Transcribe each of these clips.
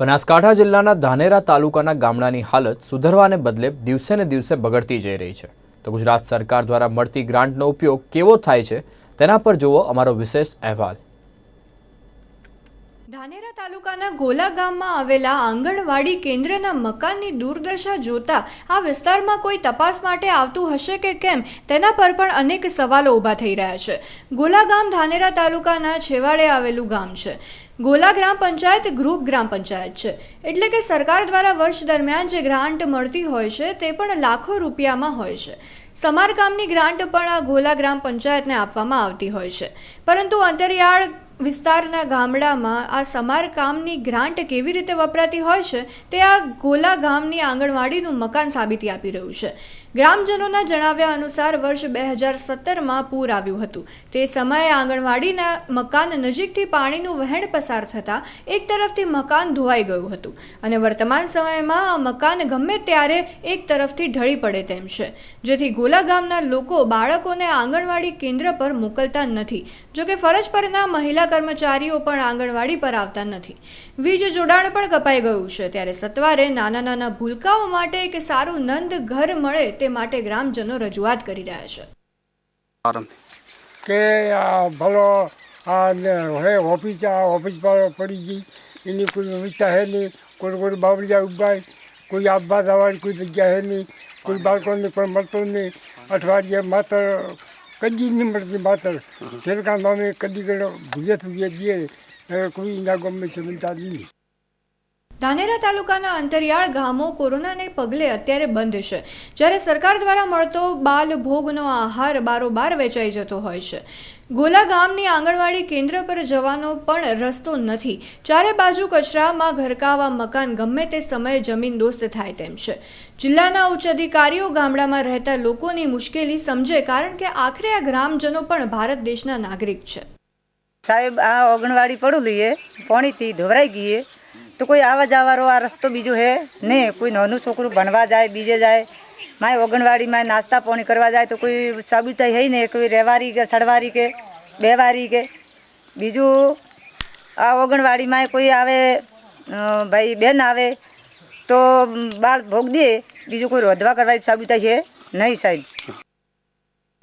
બનાસકાંઠા જિલ્લાના ધાનેરા તાલુકાના ગામડાની હાલત સુધરવાને બદલે દિવસે ને દિવસે બગડતી જઈ રહી છે. તો ગુજરાત સરકાર દ્વારા મળતી ગ્રાન્ટનો ઉપયોગ કેવો થાય છે તેના પર જુઓ અમારો વિશેષ અહેવાલ. ધાનેરા તાલુકાના ગોલા ગામમાં આવેલા આંગણવાડી કેન્દ્રના મકાનની દુર્દશા જોતા આ વિસ્તારમાં કોઈ તપાસ માટે આવતું હશે કે કેમ, તેના પર પણ અનેક સવાલો ઊભા થઈ રહ્યા છે. ગોલા ગામ ધાનેરા તાલુકાના છેવાડે આવેલું ગામ છે. ગોલા ગ્રામ પંચાયત ગ્રુપ ગ્રામ પંચાયત છે. એટલે કે સરકાર દ્વારા વર્ષ દરમિયાન જે ગ્રાન્ટ મળતી હોય છે, તે પણ લાખો રૂપિયામાં હોય છે. સમારકામની ગ્રાન્ટ પણ આ ગોલા ગ્રામ પંચાયતને આપવામાં આવતી હોય છે. પરંતુ અંતરિયાળ વિસ્તારના ગામડામાં આ સમારકામની ગ્રાન્ટ કેવી રીતે વપરાતી હોય છે, તે આ ગોલા ગામની આંગણવાડીનું મકાન સાબિતી આપી રહ્યું છે. ગ્રામજનોના જણાવ્યા અનુસાર વર્ષ બે હજાર સત્તરમાં પૂર આવ્યું હતું. તે સમયે આંગણવાડીના મકાન નજીકથી પાણીનું વહેણ પસાર થતાં એક તરફથી મકાન ધોવાઈ ગયું હતું અને વર્તમાન સમયમાં આ મકાન ગમે ત્યારે એક તરફથી ઢળી પડે તેમ છે. જેથી ગોલા ગામના લોકો બાળકોને આંગણવાડી કેન્દ્ર પર મોકલતા નથી. જોકે ફરજ પરના મહિલા કર્મચારીઓ પણ આંગણવાડી પર આવતા નથી. વીજ જોડાણ પણ કપાઈ ગયું છે ત્યારે સત્વારે નાના નાના ભૂલકાઓ માટે એક સારું નંદ ઘર મળે તે માટે ગ્રામજનો રજૂઆત કરી રહ્યા છે. કે આ ભલો આ હે ઓફિસ આ ઓફિસ પર પડી ગઈ. એની કોઈ વ્યવસ્થા હે નહીં. કોઈ કોઈ બાબરિયા ઉગાય. કોઈ આપવા જવાની કોઈ જગ્યા હે નહીં. કોઈ બાળકોને કોઈ મળતું નહીં. અઠવાડિયે માત્ર કદી મળતી માત્ર તેરકા અમે કદી ભૂજે થઈએ જઈએ કોઈ ના ગમે છે બનતા નહીં ધાનેરા તાલુકાના અંતરિયાળ ગામો કોરોનાને પગલે અત્યારે બંધ છે. જ્યારે સરકાર દ્વારા મળતો બાલ ભોગનો આહાર બારોબાર વેચાઈ જતો હોય છે. ગોલા ગામની આંગણવાડી કેન્દ્ર પર જવાનો પણ રસ્તો નથી. ચારે બાજુ કચરામાં ઘરકાવા મકાન ગમે તે સમયે જમીન દોસ્ત થાય તેમ છે. જિલ્લાના ઉચ્ચ અધિકારીઓ ગામડામાં રહેતા લોકોની મુશ્કેલી સમજે કારણ કે આખરે આ ગ્રામજનો પણ ભારત દેશના નાગરિક છે. સાહેબ, આ આંગણવાડી પડું લઈએ, પાણીથી ધોવરાઈ ગઈએ તો કોઈ આવા જવાનો આ રસ્તો બીજો હે? ને કોઈ નાનું છોકરું ભણવા જાય, બીજે જાય, માય ઓગણવાડીમાં નાસ્તા પાણી કરવા જાય તો કોઈ સાબિતાઈ હે ને? કોઈ રહેવારી કે સડવારી કે બેવારી કે? બીજું, આ ઓગણવાડીમાં કોઈ આવે ભાઈ બેન આવે તો બાળ ભોગ દે. બીજું કોઈ રોધવા કરવાની સાબિતાઈ છે નહીં સાહેબ.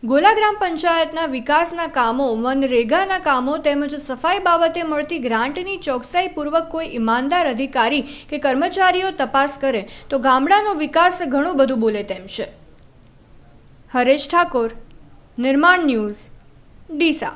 ગોલા ગ્રામ પંચાયતના વિકાસના કામો, મનરેગાના કામો તેમજ સફાઈ બાબતે મળતી ગ્રાન્ટની ચોકસાઈપૂર્વક કોઈ ઈમાનદાર અધિકારી કે કર્મચારીઓ તપાસ કરે, તો ગામડાનો વિકાસ ઘણું બધું બોલે તેમ છે. હરેશ ઠાકોર, નિર્માણ ન્યૂઝ, ડીસા.